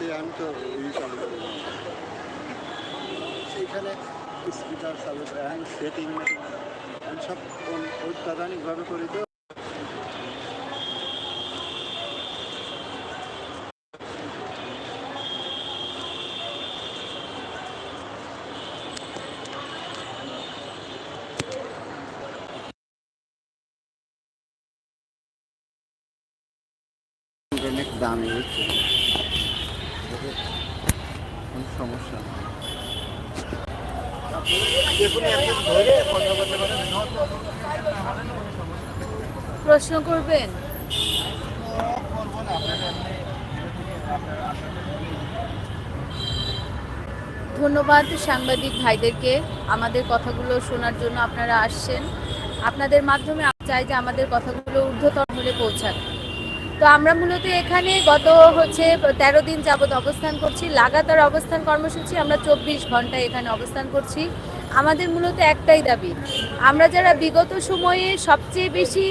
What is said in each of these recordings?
রাতে আমি তো চালু করে। সেইখানে স্পিকার চালু করে সেটিং আমি সব অত্যাধুনিকভাবে করি তো অনেক দামি হচ্ছে কোনো সমস্যা নেই প্রশ্ন করবেন ধন্যবাদ সাংবাদিক ভাইদেরকে আমাদের কথাগুলো শোনার জন্য আপনারা আসছেন। আপনাদের মাধ্যমে চাই যে আমাদের কথাগুলো ঊর্ধ্বতর হলে পৌঁছাক। তো আমরা মূলত এখানে গত হচ্ছে তেরো দিন যাবৎ অবস্থান করছি। লাগাতার অবস্থান কর্মসূচি আমরা চব্বিশ ঘণ্টা এখানে অবস্থান করছি। আমাদের মূলত একটাই দাবি, আমরা যারা বিগত সময়ে সবচেয়ে বেশি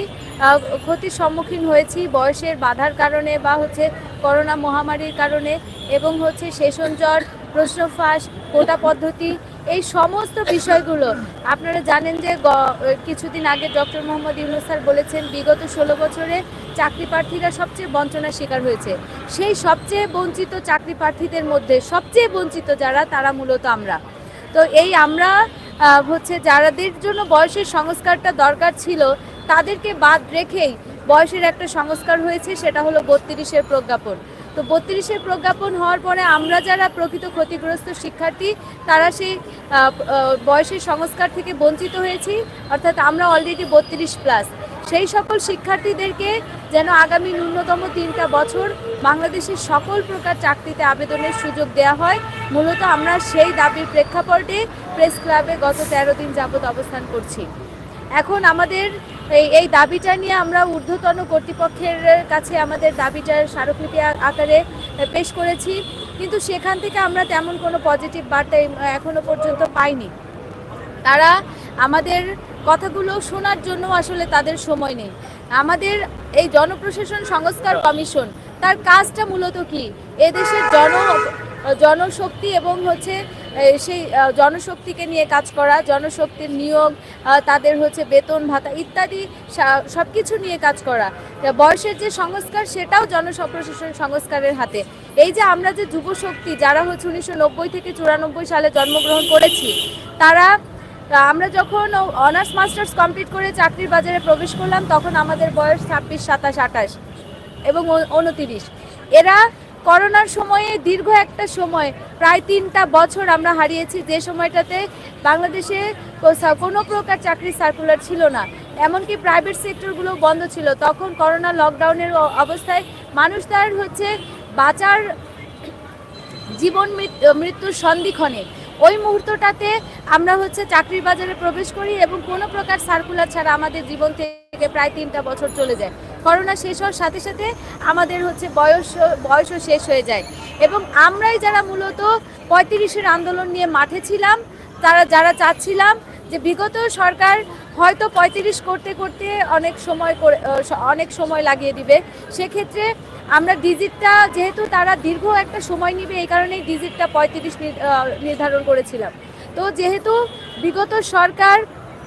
ক্ষতির সম্মুখীন হয়েছি বয়সের বাধার কারণে বা হচ্ছে করোনা মহামারীর কারণে এবং হচ্ছে সেশন জ্বর প্রশ্ন ফাঁস কোটা পদ্ধতি, এই সমস্ত বিষয়গুলো। আপনারা জানেন যে কিছুদিন আগে ডক্টর মোহাম্মদ ইউনুস স্যার বলেছেন, বিগত ষোলো বছরে চাকরি প্রার্থীরা সবচেয়ে বঞ্চনার শিকার হয়েছে। সেই সবচেয়ে বঞ্চিত চাকরি প্রার্থীদের মধ্যে সবচেয়ে বঞ্চিত যারা, তারা মূলত আমরা। তো এই আমরা হচ্ছে যারাদের জন্য বয়সের সংস্কারটা দরকার ছিল, তাদেরকে বাদ রেখেই বয়সের একটা সংস্কার হয়েছে, সেটা হলো বত্রিশের প্রজ্ঞাপন। তো বত্রিশের প্রজ্ঞাপন হওয়ার পরে আমরা যারা প্রকৃত ক্ষতিগ্রস্ত শিক্ষার্থী, তারা সেই বয়সের সংস্কার থেকে বঞ্চিত হয়েছি। অর্থাৎ আমরা অলরেডি বত্রিশ প্লাস সেই সকল শিক্ষার্থীদেরকে যেন আগামী ন্যূনতম তিনটা বছর বাংলাদেশের সকল প্রকার চাকরিতে আবেদনের সুযোগ দেওয়া হয়। মূলত আমরা সেই দাবির প্রেক্ষাপটে প্রেস ক্লাবে গত তেরো দিন যাবত অবস্থান করছি। এখন আমাদের এই দাবিটা নিয়ে আমরা ঊর্ধ্বতন কর্তৃপক্ষের কাছে আমাদের দাবিটার স্মারকলিপি আকারে পেশ করেছি। কিন্তু সেখান থেকে আমরা তেমন কোনো পজিটিভ বার্তা এখনও পর্যন্ত পাইনি। তারা আমাদের কথাগুলো শোনার জন্য আসলে তাদের সময় নেই। আমাদের এই জনপ্রশাসন সংস্কার কমিশন, তার কাজটা মূলত কি? এদেশের জন, জনশক্তি এবং হচ্ছে সেই জনশক্তিকে নিয়ে কাজ করা, জনশক্তির নিয়োগ তাদের হচ্ছে বেতন, ভাতা ইত্যাদি সব কিছু নিয়ে কাজ করা। বয়সের যে সংস্কার, সেটাও জনপ্রশাসন সংস্কারের হাতে। এই যে আমরা যে যুব শক্তি যারা হচ্ছে উনিশশো নব্বই থেকে চুরানব্বই সালে জন্মগ্রহণ করেছি, তারা আমরা যখন অনার্স, মাস্টার্স কমপ্লিট করে চাকরির বাজারে প্রবেশ করলাম, তখন আমাদের বয়স ছাব্বিশ, সাতাশ, আঠাশ এবং উনতিরিশ এরা করোনার সময়ে দীর্ঘ একটা সময়, প্রায় তিনটা বছর আমরা হারিয়েছি যে সময়টাতে বাংলাদেশে কোনো প্রকার চাকরির সার্কুলার ছিল না। এমনকি প্রাইভেট সেক্টরগুলো বন্ধ ছিল। তখন করোনা লকডাউনের অবস্থায় মানুষ তার হচ্ছে বাঁচার জীবন মৃত্যুর সন্ধিক্ষণে। ওই মুহূর্তটাতে আমরা হচ্ছে চাকরির বাজারে প্রবেশ করি এবং কোনো প্রকার সার্কুলার ছাড়া আমাদের জীবন থেকে প্রায় তিনটা বছর চলে যায়। করোনা শেষ হওয়ার সাথে সাথে আমাদের হচ্ছে বয়স, বয়সও শেষ হয়ে যায়। এবং আমরাই যারা মূলত পঁয়ত্রিশের আন্দোলন নিয়ে মাঠে ছিলাম, তারা যারা চাচ্ছিলাম যে বিগত সরকার হয়তো পঁয়ত্রিশ করতে করতে অনেক সময় করে অনেক সময় লাগিয়ে দিবে। সেক্ষেত্রে আমরা ডিজিটটা, যেহেতু তারা দীর্ঘ একটা সময় নিবে, এই কারণেই ডিজিটটা পঁয়ত্রিশ নির্ধারণ করেছিলাম। তো যেহেতু বিগত সরকার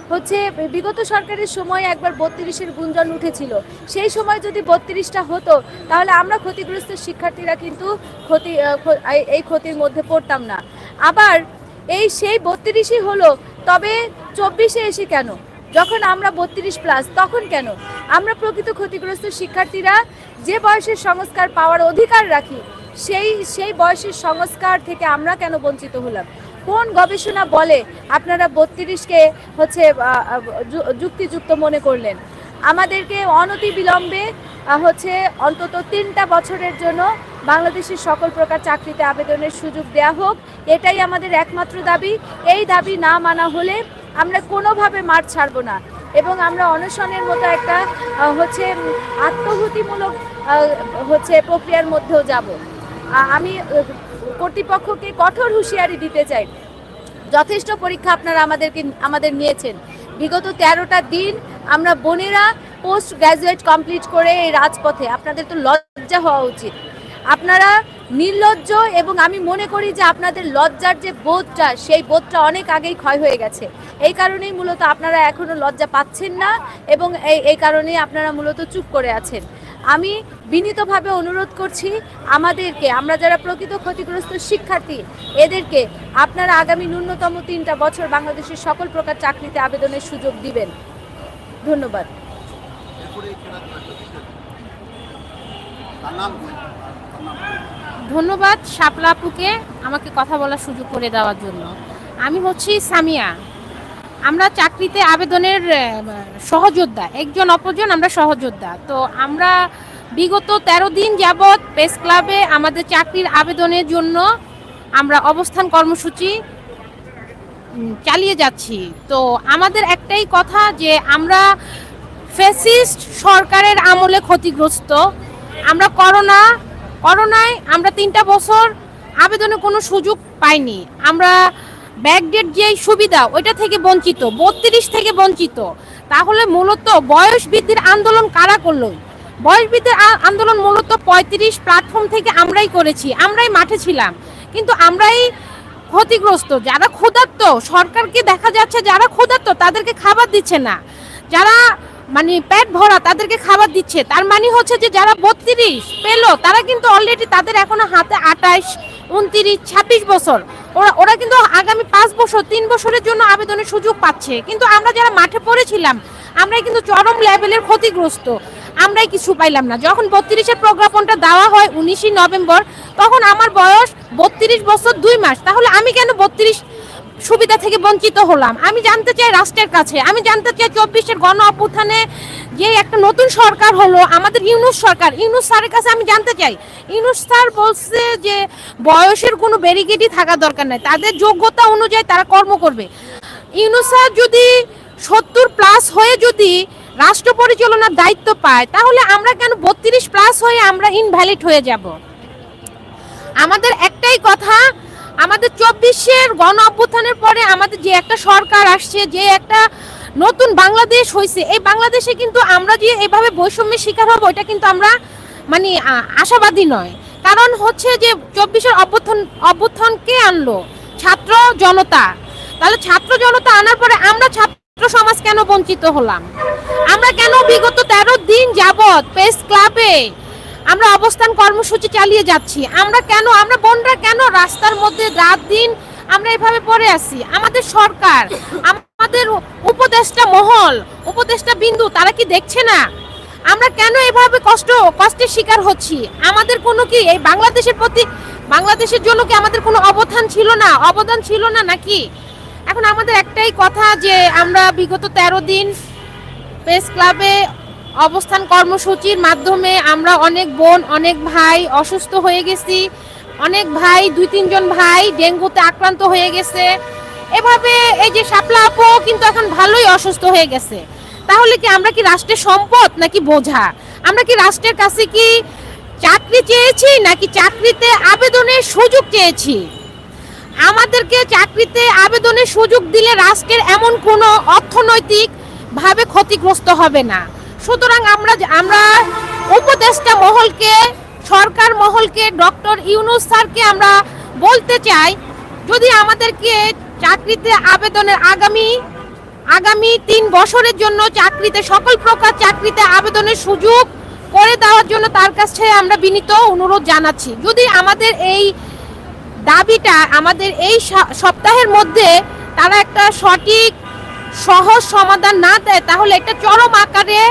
হচ্ছে বিগত সরকারের সময় একবার বত্রিশের গুঞ্জন উঠেছিল। সেই সময় যদি বত্রিশটা হতো, তাহলে আমরা ক্ষতিগ্রস্ত শিক্ষার্থীরা কিন্তু ক্ষতি এই- ক্ষতির মধ্যে পড়তাম না। আবার এই সেই বত্রিশই হলো, তবে চব্বিশে এসে কেন? যখন আমরা বত্রিশ প্লাস তখন কেন? আমরা প্রকৃত ক্ষতিগ্রস্ত শিক্ষার্থীরা যে বয়সের সংস্কার পাওয়ার অধিকার রাখি, সেই সেই বয়সের সংস্কার থেকে আমরা কেন বঞ্চিত হলাম? কোন গবেষণা বলে আপনারা বত্রিশকে হচ্ছে যুক্তিযুক্ত মনে করলেন? আমাদেরকে অনতি বিলম্বে হচ্ছে অন্তত তিনটা বছরের জন্য বাংলাদেশের সকল প্রকার চাকরিতে আবেদনের সুযোগ দেওয়া হোক। এটাই আমাদের একমাত্র দাবি। এই দাবি না মানা হলে আমরা কোনোভাবে মাঠ ছাড়বো না এবং আমরা অনশনের মতো একটা হচ্ছে আত্মহুতিমূলক হচ্ছে প্রক্রিয়ার মধ্যেও যাব। আমি কর্তৃপক্ষকে কঠোর হুঁশিয়ারি দিতে চাই। যথেষ্ট পরীক্ষা আপনারা আমাদেরকে, আমাদের নিয়েছেন। বিগত তেরোটা দিন আমরা বোনেরা পোস্ট গ্র্যাজুয়েট কমপ্লিট করে এই রাজপথে। আপনাদের তো লজ্জা হওয়া উচিত। আপনারা নির্লজ্জ এবং আমি মনে করি যে আপনাদের লজ্জার যে বোধটা, সেই বোধটা অনেক আগেই ক্ষয় হয়ে গেছে। এই কারণেই মূলত আপনারা এখনও লজ্জা পাচ্ছেন না এবং এই এই কারণেই আপনারা মূলত চুপ করে আছেন। আমি বিনীতভাবে অনুরোধ করছি আমাদেরকে, আমরা যারা প্রকৃত ক্ষতিগ্রস্ত শিক্ষার্থী, এদেরকে আপনারা আগামী ন্যূনতম তিনটা বছর বাংলাদেশের সকল প্রকার চাকরিতে আবেদনের সুযোগ দিবেন। ধন্যবাদ? ধন্যবাদ শাপলা আপুকে আমাকে কথা বলার সুযোগ করে দেওয়ার জন্য। আমি হচ্ছি সামিয়া। আমরা চাকরিতে আবেদনের সহযোদ্ধা, একজন অপরজন আমরা সহযোদ্ধা। তো আমরা বিগত ১৩ দিন যাবৎ প্রেস ক্লাবে আমাদের চাকরির আবেদনের জন্য আমরা অবস্থান কর্মসূচি চালিয়ে যাচ্ছি। তো আমাদের একটাই কথা যে আমরা ফেসিস্ট সরকারের আমলে ক্ষতিগ্রস্ত। আমরা করোনা, করোনায় আমরা তিনটা বছর আবেদনের কোনো সুযোগ পাইনি। আমরা ব্যাকডেট যে সুবিধা, ওইটা থেকে বঞ্চিত, বত্রিশ থেকে বঞ্চিত। তাহলে মূলত বয়স বৃদ্ধির আন্দোলন কারা করল? বয়স বৃদ্ধির আন্দোলন মূলত পঁয়ত্রিশ প্ল্যাটফর্ম থেকে আমরাই করেছি, আমরাই মাঠে ছিলাম। কিন্তু আমরাই ক্ষতিগ্রস্ত, যারা ক্ষুধার্ত, সরকারকে দেখা যাচ্ছে যারা ক্ষুধার্ত, তাদেরকে খাবার দিচ্ছে না। যারা মানে পেট ভরা, তাদেরকে খাবার দিচ্ছে। তার মানে হচ্ছে যে যারা বত্রিশ, পেল, তারা কিন্তু অলরেডি তাদের এখনও হাতে আঠাশ উনত্রিশ, ছাব্বিশ বছর। ওরা ওরা কিন্তু আগামী পাঁচ বছর, তিন বছরের জন্য আবেদনের সুযোগ পাচ্ছে। কিন্তু আমরা যারা মাঠে পড়েছিলাম, আমরাই কিন্তু চরম লেভেলের ক্ষতিগ্রস্ত। আমরাই কিছু পাইলাম না। যখন বত্রিশের প্রজ্ঞাপনটা দেওয়া হয় উনিশে নভেম্বর, তখন আমার বয়স বত্রিশ বছর দুই মাস। তাহলে আমি কেন বত্রিশ সুবিধা থেকে বঞ্চিত হলাম। আমি জানতে চাই রাষ্ট্রের কাছে। আমি জানতে চাই চব্বিশের গণ অভ্যুত্থানে যে একটা নতুন সরকার হলো, আমাদের ইউনুস সরকার। ইউনুস স্যারের কাছে আমি জানতে চাই। ইউনুস স্যার বলছে যে বয়সের কোনো ব্যারিকেডই থাকা দরকার নাই। তাদের যোগ্যতা অনুযায়ী তারা কর্ম করবে। ইউনুস স্যার যদি সত্তর প্লাস হয়ে যদি রাষ্ট্র পরিচালনার দায়িত্ব পায়, তাহলে আমরা কেন বত্রিশ প্লাস হয়ে আমরা ইনভ্যালিড হয়ে যাব? আমাদের একটাই কথা আমাদের চব্বিশের গণ অভ্যুত্থানের পরে আমাদের যে একটা সরকার আসছে, যে একটা নতুন বাংলাদেশ হয়েছে এই বাংলাদেশে কিন্তু আমরা যে এভাবে বৈষম্যের শিকার হব, এটা কিন্তু আমরা মানে আশাবাদী নয়। কারণ হচ্ছে যে চব্বিশের অভ্যুত্থান অভ্যুত্থান কে আনলো? ছাত্র জনতা। তাহলে ছাত্র জনতা আনার পরে আমরা ছাত্র সমাজ কেন বঞ্চিত হলাম? আমরা কেন বিগত তেরো দিন যাবৎ প্রেস ক্লাবে আমরা অবস্থান কর্মসূচি চালিয়ে যাচ্ছি। আমরা কেন, আমরা বোনরা কেন রাস্তার মধ্যে রাত দিন আমরা এভাবে পড়ে আছি? আমাদের সরকার, আমাদের উপদেষ্টা মহল, উপদেষ্টা বিন্দু, তারা কি দেখছে না? আমরা কেন এভাবে কষ্ট, কষ্টের শিকার হচ্ছি? আমাদের কোনো কি, এই বাংলাদেশের প্রতি, বাংলাদেশের জন্য কি আমাদের কোনো অবদান ছিল না? অবদান ছিল না নাকি? এখন আমাদের একটাই কথা যে আমরা বিগত তেরো দিন প্রেস ক্লাবে অবস্থান কর্মসূচির মাধ্যমে আমরা অনেক বোন, অনেক ভাই অসুস্থ হয়ে গেছি। অনেক ভাই, দুই, তিনজন ভাই ডেঙ্গুতে আক্রান্ত হয়ে গেছে। এভাবে এই যে শাপলা আপু কিন্তু এখন ভালোই অসুস্থ হয়ে গেছে। তাহলে কি আমরা কি রাষ্ট্রের সম্পদ নাকি বোঝা? আমরা কি রাষ্ট্রের কাছে কি চাকরি চেয়েছি নাকি চাকরিতে আবেদনের সুযোগ চেয়েছি? আমাদেরকে চাকরিতে আবেদনের সুযোগ দিলে রাষ্ট্রের এমন কোনো অর্থনৈতিক ভাবে ক্ষতিগ্রস্ত হবে না। সুতরাং আমরা আমরা উপদেষ্টা মহলকে, সরকার মহলকে, ডক্টর ইউনুস স্যারকে আমরা বলতে চাই, যদি আমাদেরকে চাকরিতে আবেদনের আগামী আগামী তিন বছরের জন্য চাকরিতে, সকল প্রকার চাকরিতে আবেদনের সুযোগ করে দেওয়ার জন্য তার কাছে আমরা বিনীত অনুরোধ জানাচ্ছি। যদি আমাদের এই দাবিটা, আমাদের এই সপ্তাহের মধ্যে তারা একটা সঠিক, সহজ সমাধান না দেয়, তাহলে একটা চরম আকারে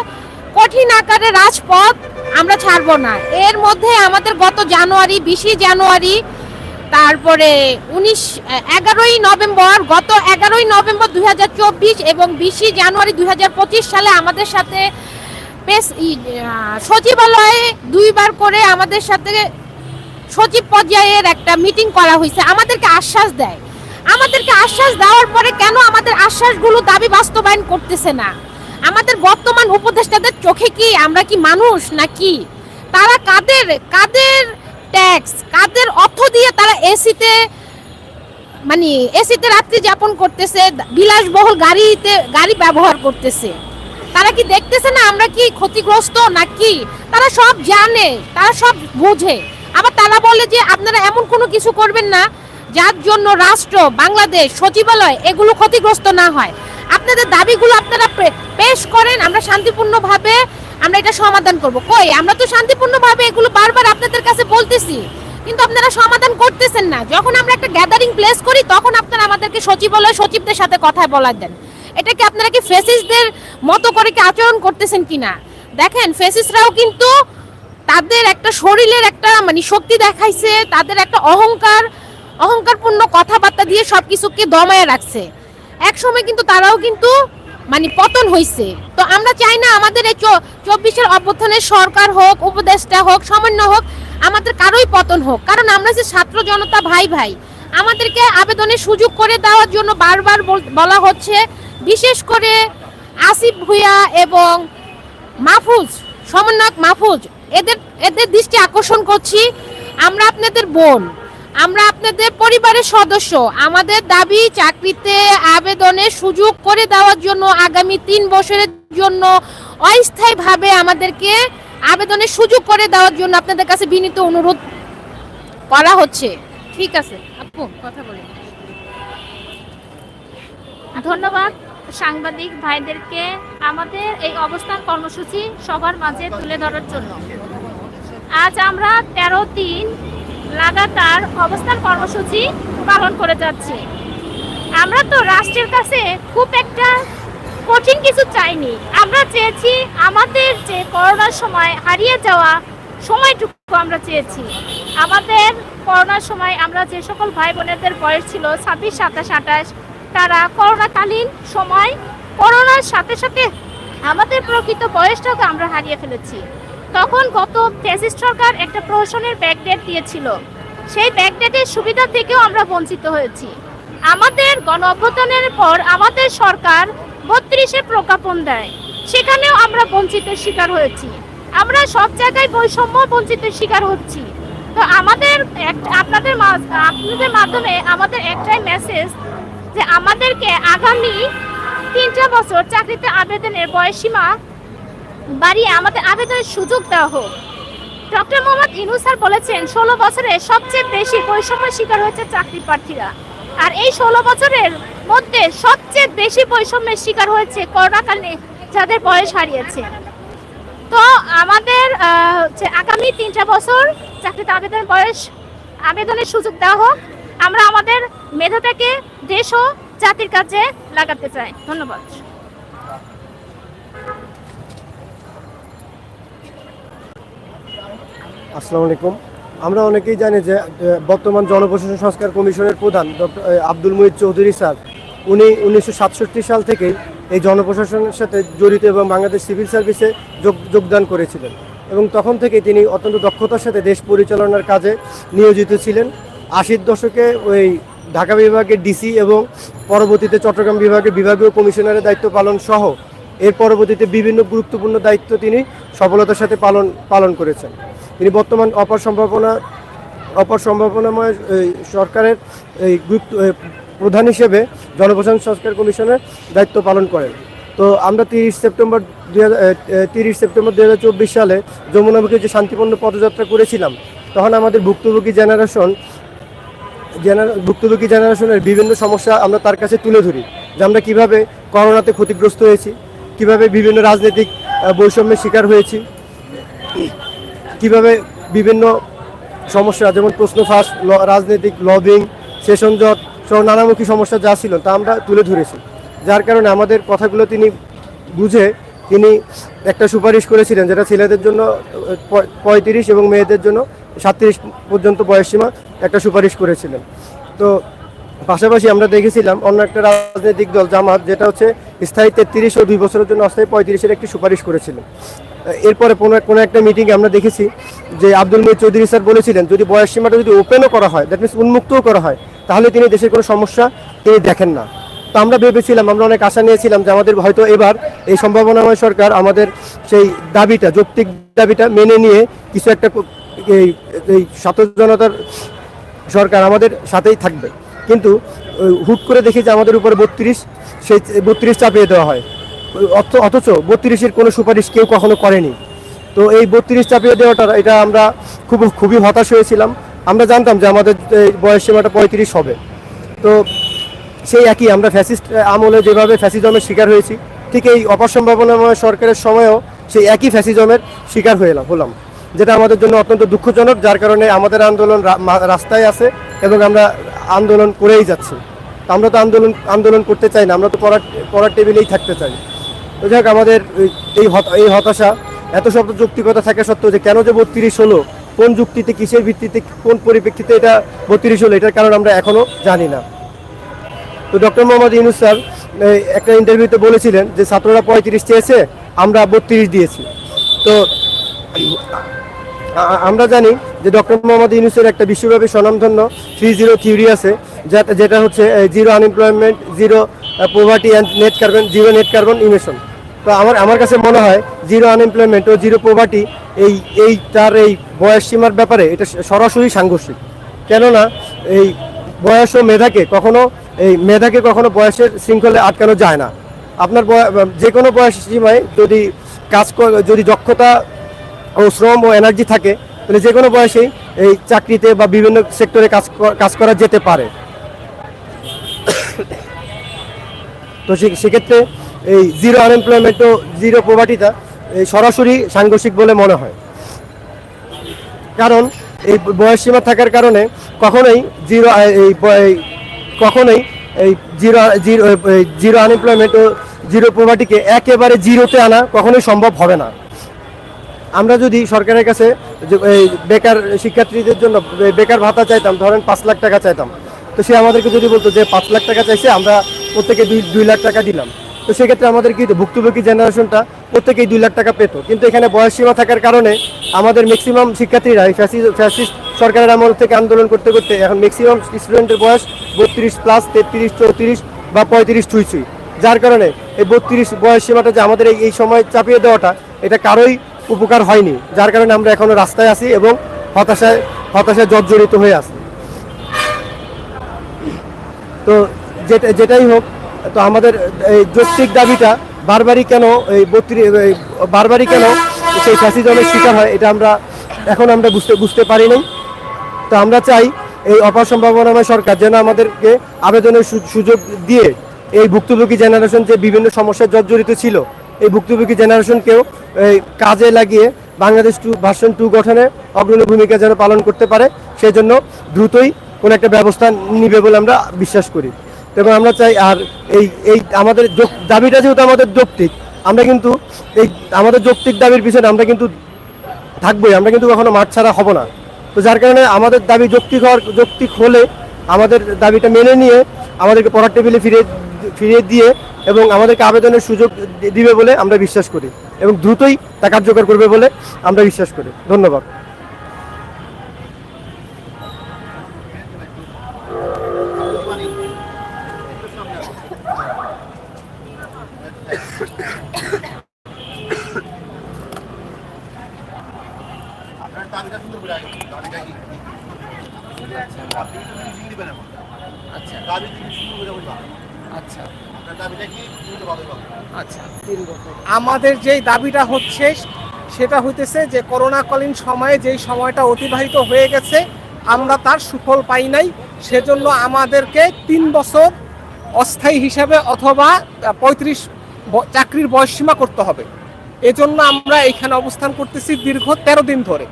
কঠিন আকারে রাজপথ আমরা ছাড়বো না। এর মধ্যে আমাদের গত জানুয়ারি, বিশে জানুয়ারি, তারপরে উনিশ, এগারোই নভেম্বর, গত এগারোই নভেম্বর দু হাজার চব্বিশ এবং বিশে জানুয়ারি দু হাজার পঁচিশ সালে আমাদের সাথে সচিবালয়ে দুইবার করে আমাদের সাথে সচিব পর্যায়ের একটা মিটিং করা হয়েছে। আমাদেরকে আশ্বাস দেয়। আমাদেরকে আশ্বাস দেওয়ার পরে কেন আমাদের আশ্বাসগুলো দাবি বাস্তবায়ন করতেছে না? আমাদের বর্তমান উপদেষ্টাদের চোখে কি আমরা কি মানুষ নাকি? তারা কাদের কাদের ট্যাক্স কাদের অর্থ দিয়ে তারা এসিতে মানে এসিতে রাত্রি যাপন করতেছে, বিলাসবহুল গাড়িতে, গাড়ি ব্যবহার করতেছে। তারা কি দেখতেছে না আমরা কি ক্ষতিগ্রস্ত নাকি? তারা সব জানে, তারা সব বোঝে। আবার তারা বলে যে আপনারা এমন কোনো কিছু করবেন না, যার জন্য রাষ্ট্র, বাংলাদেশ, সচিবালয় এগুলো ক্ষতিগ্রস্ত না হয়। আপনাদের দাবিগুলো আপনারা পেশ করেন, আমরা শান্তিপূর্ণভাবে আমরা এটা সমাধান করব। কই? আমরা তো শান্তিপূর্ণভাবে এগুলো বারবার আপনাদের কাছে বলতেছি, কিন্তু আপনারা সমাধান করতেছেন না। যখন আমরা একটা গ্যাদারিং প্লেস করি, তখন আপনারা আমাদেরকে সচিবালয় সচিবদের সাথে কথা বলা দেন। এটা কি আপনারা কি ফেসিসদের মতো করে কি আচরণ করতেছেন কিনা? দেখেন ফেসিসরাও কিন্তু তাদের একটা শরীরের একটা মানে শক্তি দেখাইছে, তাদের একটা অহংকার, অহংকারপূর্ণ কথাবার্তা দিয়ে সবকিছুকে দমায় রাখছে। এক সময় কিন্তু তারাও কিন্তু মানে পতন হয়েছে তো আমরা চাই না আমাদের এই চব্বিশের অভ্যুত্থানের সরকার হোক, উপদেষ্টা হোক, সমন্বয় হোক, আমাদের কারোই পতন হোক। কারণ আমরা যে ছাত্র জনতা ভাই ভাই, আমাদেরকে আবেদনের সুযোগ করে দেওয়ার জন্য বারবার বল- হচ্ছে, বিশেষ করে আসিফ ভুইয়া এবং মাহফুজ, সমন্বয়ক মাহফুজ, এদের এদের দৃষ্টি আকর্ষণ করছি। আমরা আপনাদের বোন। আমরা আপনাদের পরিবারের সদস্য। আমাদের দাবি, চাকরিতে আবেদনের সুযোগ করে দেওয়ার জন্য আগামী তিন বছরের জন্য অস্থায়ীভাবে আমাদেরকে আবেদনের সুযোগ করে দেওয়ার জন্য আপনাদের কাছে বিনীত অনুরোধ করা হচ্ছে। ঠিক আছে। আপু, কথা বলেন। ধন্যবাদ সাংবাদিক ভাইদেরকে আমাদের এই অবস্থান কর্মসূচি সবার মাঝে তুলে ধরার জন্য। আজ আমরা তেরো দিন লাগাতার অবস্থান কর্মসূচি পালন করে যাচ্ছি। আমরা তো রাষ্ট্রের কাছে খুব একটা কঠিন কিছু চাইনি। আমরা চেয়েছি আমাদের যে করোনার সময় হারিয়ে যাওয়া সময়টুকু আমরা চেয়েছি। আমাদের করোনার সময় আমরা যে সকল ভাই বোনেদের বয়স ছিল ছাব্বিশ, সাতাশ, আঠাশ, তারা করোনাকালীন সময়, করোনার সাথে সাথে আমাদের প্রকৃত বয়সটাকে আমরা হারিয়ে ফেলেছি। তখন গত ফ্যাসিস্ট সরকার একটা প্রহসনের ব্যাকডেট দিয়েছিল। সেই ব্যাকডেটের সুবিধা থেকেও আমরা বঞ্চিত হয়েছি। আমাদের গণ অভ্যুত্থানের পর আমাদের সরকার বত্রিশে প্রজ্ঞাপন দেয়। সেখানেও আমরা বঞ্চিত শিকার হয়েছি। আমরা সব জায়গায় বৈষম্য বঞ্চিত শিকার হচ্ছি। তো আমাদের আপনাদের আপনাদের মাধ্যমে আমাদের একটাই মেসেজ যে আমাদেরকে আগামী তিনটা বছর চাকরিতে আবেদনের বয়সীমা বাড়িয়ে আমাদের আবেদনের সুযোগ দেওয়া হোক। ডক্টর মোহাম্মদ ইনু স্যার বলেছেন, ষোলো বছরে সবচেয়ে বেশি বৈষম্যের শিকার হয়েছে চাকরি প্রার্থীরা। আর এই ষোলো বছরের মধ্যে সবচেয়ে বেশি বৈষম্যের শিকার হয়েছে করোনাকালে যাদের বয়স হারিয়েছে। তো আমাদের হচ্ছে আগামী তিনটা বছর চাকরিতে আবেদন বয়স, আবেদনের সুযোগ দেওয়া হোক। আমরা আমাদের মেধাটাকে দেশ ও জাতির কাজে লাগাতে চাই। ধন্যবাদ। আসসালামু আলাইকুম। আমরা অনেকেই জানি যে বর্তমান জনপ্রশাসন সংস্কার কমিশনের প্রধান ডক্টর আব্দুল মুহিত চৌধুরী স্যার, উনি উনিশশো সাতষট্টি সাল থেকেই এই জনপ্রশাসনের সাথে জড়িত এবং বাংলাদেশ সিভিল সার্ভিসে যোগ, যোগদান করেছিলেন এবং তখন থেকে তিনি অত্যন্ত দক্ষতার সাথে দেশ পরিচালনার কাজে নিয়োজিত ছিলেন। আশির দশকে ওই ঢাকা বিভাগের ডিসি এবং পরবর্তীতে চট্টগ্রাম বিভাগের বিভাগীয় কমিশনারের দায়িত্ব পালন সহ এর পরবর্তীতে বিভিন্ন গুরুত্বপূর্ণ দায়িত্ব তিনি সফলতার সাথে পালন পালন করেছেন। তিনি বর্তমান অপার সম্ভাবনা, অপার সম্ভাবনাময় সরকারের এই গুরুত্ব প্রধান হিসেবে জনপ্রশাসন সংস্কার কমিশনের দায়িত্ব পালন করেন। তো আমরা তিরিশ সেপ্টেম্বর তিরিশ সেপ্টেম্বর দু হাজার চব্বিশ সালে যমুনামুখী যে শান্তিপূর্ণ পদযাত্রা করেছিলাম, তখন আমাদের ভুক্তভোগী জেনারেশন, জেনারে, ভুক্তভোগী জেনারেশনের বিভিন্ন সমস্যা আমরা তার কাছে তুলে ধরি, যে আমরা কীভাবে করোনাতে ক্ষতিগ্রস্ত হয়েছি, কীভাবে বিভিন্ন রাজনৈতিক বৈষম্যের শিকার হয়েছি। কীভাবে বিভিন্ন সমস্যা, যেমন প্রশ্ন ফাঁস রাজনৈতিক লবিং সেশন জট সহ নানামুখী সমস্যা যা ছিল তা আমরা তুলে ধরেছি। যার কারণে আমাদের কথাগুলো তিনি বুঝে তিনি একটা সুপারিশ করেছিলেন, যেটা ছেলেদের জন্য পঁয়ত্রিশ এবং মেয়েদের জন্য সাতত্রিশ পর্যন্ত বয়সসীমা একটা সুপারিশ করেছিলেন। তো পাশাপাশি আমরা দেখেছিলাম অন্য একটা রাজনৈতিক দল জামাত, যেটা হচ্ছে স্থায়ী তেত্রিশ ও দুই বছরের জন্য অস্থায়ী পঁয়ত্রিশের একটি সুপারিশ করেছিলেন। এরপরে কোনো কোনো একটা মিটিংয়ে আমরা দেখেছি যে আব্দুল মহিদ চৌধুরী স্যার বলেছিলেন, যদি বয়স সীমাটা যদি ওপেনও করা হয় দ্যাট মিনস উন্মুক্তও করা হয়, তাহলে তিনি দেশের কোনো সমস্যা তিনি দেখেন না। তো আমরা ভেবেছিলাম, আমরা অনেক আশা নিয়েছিলাম যে আমাদের হয়তো এবার এই সম্ভাবনাময় সরকার আমাদের সেই দাবিটা, যৌক্তিক দাবিটা মেনে নিয়ে কিছু একটা এই এই ছাত্র জনতার সরকার আমাদের সাথেই থাকবে। কিন্তু হুট করে দেখি যে আমাদের উপরে বত্রিশ, সেই বত্রিশ চাপিয়ে দেওয়া হয়। অথচ বত্রিশের কোনো সুপারিশ কেউ কখনো করেনি। তো এই বত্রিশ চাপিয়ে দেওয়াটা, এটা আমরা খুব, খুবই হতাশ হয়েছিলাম। আমরা জানতাম যে আমাদের বয়স সীমাটা পঁয়ত্রিশ হবে। তো সেই একই আমরা ফ্যাসিস্ট আমলে যেভাবে ফ্যাসিজমের শিকার হয়েছি, ঠিক এই অপসম্ভাবনাময় সরকারের সময়েও সেই একই ফ্যাসিজমের শিকার হয়ে এলাম, হলাম। যেটা আমাদের জন্য অত্যন্ত দুঃখজনক, যার কারণে আমাদের আন্দোলন রাস্তায় আছে এবং আমরা আন্দোলন করেই যাচ্ছি। আমরা তো আন্দোলন আন্দোলন করতে চাই না, আমরা তো পড়ার পড়ার টেবিলেই থাকতে চাই। তো যাক, আমাদের এই- এই হতাশা, এত শব্দ যৌক্তিকতা থাকা সত্ত্বেও যে কেন যে বত্রিশ হলো, কোন যুক্তিতে, কিসের ভিত্তিতে, কোন পরিপ্রেক্ষিতে এটা বত্রিশ হলো, এটার কারণ আমরা এখনও জানি না। তো ডক্টর মোহাম্মদ ইউনুস স্যার একটা ইন্টারভিউতে বলেছিলেন যে ছাত্ররা পঁয়ত্রিশ চেয়েছে আমরা বত্রিশ দিয়েছি। তো আমরা জানি যে ডক্টর মোহাম্মদ ইউনুসের একটা বিশ্বব্যাপী স্বনামধন্য থ্রি জিরো থিওরি আছে যেটা হচ্ছে zero unemployment zero poverty and net carbon zero net carbon emission তো আমার আমার কাছে মনে হয় জিরো আনএমপ্লয়মেন্ট ও জিরো পোভার্টি এই এই তার এই বয়স সীমার ব্যাপারে এটা সরাসরি সাংঘর্ষিক। কেননা এই বয়স ও মেধাকে কখনো, এই মেধাকে কখনো বয়সের শৃঙ্খলে আটকানো যায় না। আপনার যে কোনো বয়স সীমায় যদি কাজ যদি দক্ষতা ও শ্রম ও এনার্জি থাকে, তাহলে যে কোনো বয়সেই এই চাকরিতে বা বিভিন্ন সেক্টরে কাজ কাজ করা যেতে পারে। তো সেক্ষেত্রে এই জিরো আনএমপ্লয়মেন্ট ও জিরো পোভার্টিটা এই সরাসরি সাংঘর্ষিক বলে মনে হয়। কারণ এই বয়স সীমা থাকার কারণে কখনোই জিরো এই কখনোই এই জিরো জিরো জিরো আনএমপ্লয়মেন্ট ও জিরো পোভার্টিকে একেবারে জিরোতে আনা কখনোই সম্ভব হবে না। আমরা যদি সরকারের কাছে এই বেকার শিক্ষার্থীদের জন্য বেকার ভাতা চাইতাম, ধরেন পাঁচ লাখ টাকা চাইতাম, তো সে আমাদেরকে যদি বলতো যে পাঁচ লাখ টাকা চাইছে, আমরা প্রত্যেকে দুই দুই লাখ টাকা দিলাম। তো সেক্ষেত্রে আমাদের কি? ভুক্তভোগী জেনারেশনটা প্রত্যেকেই দুই লাখ টাকা পেতো। কিন্তু এখানে বয়স সীমা থাকার কারণে আমাদের ম্যাক্সিমাম শিক্ষার্থীরা, এই ফ্যাসিস্ট সরকারের আমল থেকে আন্দোলন করতে করতে এখন ম্যাক্সিমাম স্টুডেন্টের বয়স বত্রিশ প্লাস তেত্রিশ, চৌত্রিশ বা পঁয়ত্রিশ ছুঁই ছুঁই। যার কারণে এই বত্রিশ বয়স সীমাটা যে আমাদের এই এই সময় চাপিয়ে দেওয়াটা, এটা কারোই উপকার হয়নি। যার কারণে আমরা এখনও রাস্তায় আছি এবং হতাশায় হতাশায় জর্জরিত হয়ে আছি। তো যেটা, যেটাই হোক তো আমাদের এই যৌক্তিক দাবিটা বারবারই কেন এই বত্রিশ বারবারই কেন সেই ফ্যাসিজমের শিকার হয়, এটা আমরা এখন আমরা বুঝতে বুঝতে পারি নাই। তো আমরা চাই এই অপার সম্ভাবনাময় সরকার যেন আমাদেরকে আবেদনের সুযোগ দিয়ে এই ভুক্তভোগী জেনারেশন যে বিভিন্ন সমস্যায় জর্জরিত ছিল, এই ভুক্তভোগী জেনারেশনকেও এই কাজে লাগিয়ে বাংলাদেশ টু, ভার্সন টু গঠনে অগ্রণী ভূমিকা যেন পালন করতে পারে সেই জন্য দ্রুতই কোনো একটা ব্যবস্থা নিবে বলে আমরা বিশ্বাস করি। এবং আমরা চাই আর এই এই আমাদের দাবিটা যেহেতু আমাদের যৌক্তিক, আমরা কিন্তু এই আমাদের যৌক্তিক দাবির পিছনে আমরা কিন্তু থাকবোই, আমরা কিন্তু কখনো মাঠ ছাড়া হব না। তো যার কারণে আমাদের দাবি যৌক্তিক হওয়ার, যৌক্তিক হলে আমাদের দাবিটা মেনে নিয়ে আমাদেরকে পড়ার টেবিলে ফিরে, ফিরিয়ে দিয়ে এবং আমাদেরকে আবেদনের সুযোগ দিবে বলে আমরা বিশ্বাস করি এবং দ্রুতই তা কার্যকর করবে বলে আমরা বিশ্বাস করি। ধন্যবাদ আপনার দাবিটা শুনতে বলে আগে দাবিটা কি আপনি তো মিটিং দিবেন এখন আচ্ছা দাবি কি শুরু করে বলবা আচ্ছা আপনার দাবিটা কি শুনতে পাবে আচ্ছা আমাদের যেই দাবিটা হচ্ছে, সেটা হইতেছে যে করোনাকালীন সময়ে যেই সময়টা অতিবাহিত হয়ে গেছে, আমরা তার সুফল পাই নাই। সেজন্য আমাদেরকে তিন বছর অস্থায়ী হিসাবে অথবা পঁয়ত্রিশ চাকরির বয়সসীমা করতে হবে। এজন্য আমরা এখানে অবস্থান করতেছি দীর্ঘ তেরো দিন ধরে।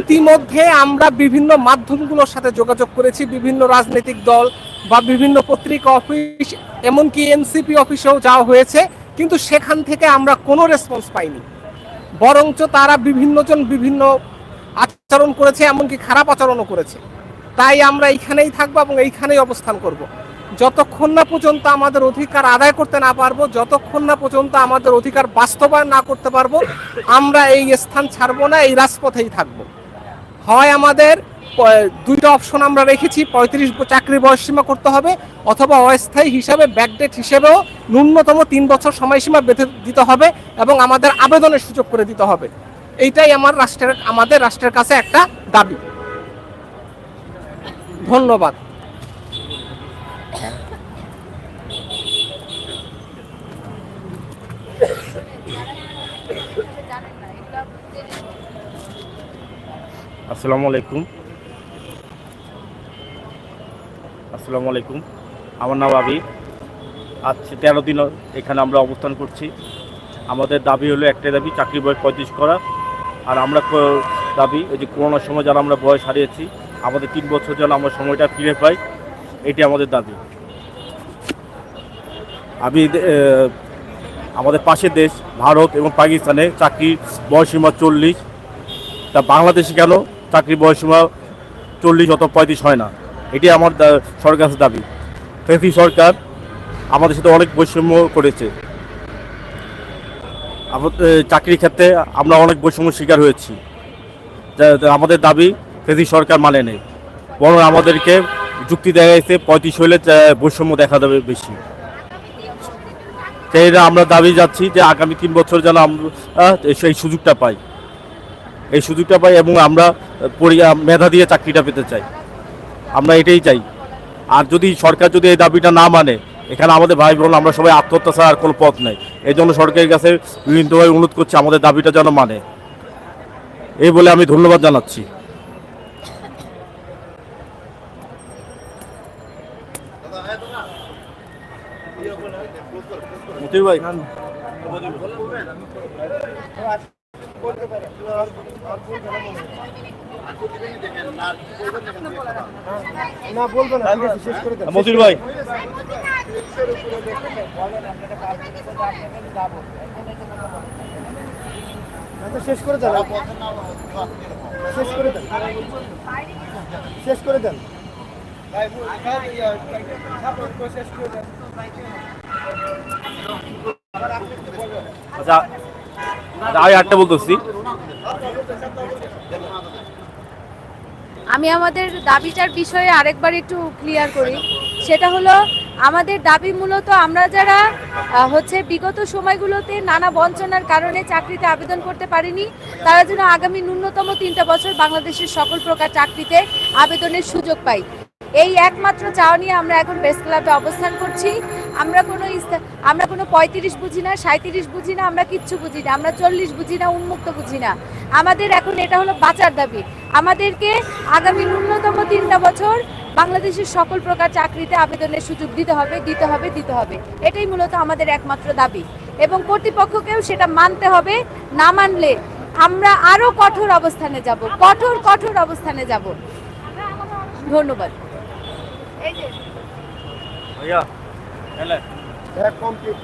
ইতিমধ্যে আমরা বিভিন্ন মাধ্যমগুলোর সাথে যোগাযোগ করেছি, বিভিন্ন রাজনৈতিক দল বা বিভিন্ন পত্রিকা অফিস, এমনকি এনসিপি অফিসেও যাওয়া হয়েছে। কিন্তু সেখান থেকে আমরা কোনো রেসপন্স পাইনি। বরঞ্চ তারা বিভিন্নজন বিভিন্ন আচরণ করেছে, এমনকি খারাপ আচরণও করেছে। তাই আমরা এইখানেই থাকব এবং এইখানেই অবস্থান করব। যতক্ষণ না পর্যন্ত আমাদের অধিকার আদায় করতে না পারব, যতক্ষণ না পর্যন্ত আমাদের অধিকার বাস্তবায়ন না করতে পারব, আমরা এই স্থান ছাড়বো না, এই রাজপথেই থাকব। হয় আমাদের দুইটা অপশন আমরা রেখেছি। পঁয়ত্রিশ চাকরি বয়সসীমা করতে হবে অথবা অস্থায়ী হিসাবে ব্যাকডেট হিসেবেও ন্যূনতম তিন বছর সময়সীমা বেঁধে দিতে হবে এবং আমাদের আবেদনের সুযোগ করে দিতে হবে। এইটাই আমার রাষ্ট্রের, আমাদের রাষ্ট্রের কাছে একটা দাবি। ধন্যবাদ। আসসালামু আলাইকুম। আসসালামু আলাইকুম। আমার নাম আবি আজ তেরো দিন এখানে আমরা অবস্থান করছি। আমাদের দাবি হলো একটাই দাবি, চাকরি বয়স পঁয়ত্রিশ করা। আর আমরা দাবি ওই যে করোনার সময় যারা আমরা বয়স হারিয়েছি, আমাদের তিন বছর যেন আমরা সময়টা ফিরে পাই, এটি আমাদের দাবি। আমি আমাদের পাশের দেশ, ভারত এবং পাকিস্তানে চাকরির বয়সীমা চল্লিশ। তা বাংলাদেশে কেন চাকরির বয়সীমা চল্লিশ অত পঁয়ত্রিশ হয় না? এটি আমার সরকার দাবি। ফেসি সরকার আমাদের সাথে অনেক বৈষম্য করেছে। চাকরির ক্ষেত্রে আমরা অনেক বৈষম্য শিকার হয়েছি। আমাদের দাবি ফেসি সরকার মানে নেই। বরং আমাদেরকে যুক্তি দেখা গেছে পঁয়ত্রিশ যা- বৈষম্য দেখা দেবে বেশি। সেই আমরা দাবি যাচ্ছি যে আগামী তিন বছর যেন আমরা সেই সুযোগটা পাই। এই সুযোগটা পাই এবং আমরা মেধা দিয়ে চাকরিটা পেতে চাই। আমরা এটাই চাই। আর যদি সরকার যদি এই দাবিটা না মানে এখানে আমাদের ভাই বোন, আমরা সবাই আত্মহত্যা ছাড়া আর কোনো পথ নেই। এই জন্য সরকারের কাছে বিভিন্নভাবে অনুরোধ করছি আমাদের দাবিটা যেন মানে। এই বলে আমি ধন্যবাদ জানাচ্ছি। ভাই। না বলব না শেষ করে দেন। মতিউর ভাই। শেষ করে দেন। শেষ করে দেন। শেষ করে দেন। আচ্ছা আমি আটটা বলতেছি। আমি আমাদের দাবিটার বিষয়ে আরেকবার একটু ক্লিয়ার করি। সেটা হলো, আমাদের দাবি মূলত আমরা যারা হচ্ছে বিগত সময়গুলোতে নানা বঞ্চনার কারণে চাকরিতে আবেদন করতে পারিনি, তারা যেন আগামী ন্যূনতম তিনটা বছর বাংলাদেশের সকল প্রকার চাকরিতে আবেদনের সুযোগ পাই এই একমাত্র চাওয়া নিয়ে আমরা এখন প্রেস ক্লাবে অবস্থান করছি। আমরা কোনো আমরা কোনো পঁয়ত্রিশ বুঝি না সাঁত্রিশ বুঝি না, আমরা কিচ্ছু বুঝি না, আমরা চল্লিশ বুঝি না, উন্মুক্ত বুঝি না। আমাদের এখন এটা হলো বাঁচার দাবি। আমাদেরকে আগামী ন্যূনতম তিনটা বছর বাংলাদেশের সকল প্রকার চাকরিতে আবেদনের সুযোগ দিতে হবে দিতে হবে দিতে হবে। এটাই মূলত আমাদের একমাত্র দাবি। এবং কর্তৃপক্ষকেও সেটা মানতে হবে, না মানলে আমরা আরও কঠোর অবস্থানে যাব, কঠোর কঠোর অবস্থানে যাব। ধন্যবাদ। এই যে ভাইয়া এলে। এক কমপ্লিট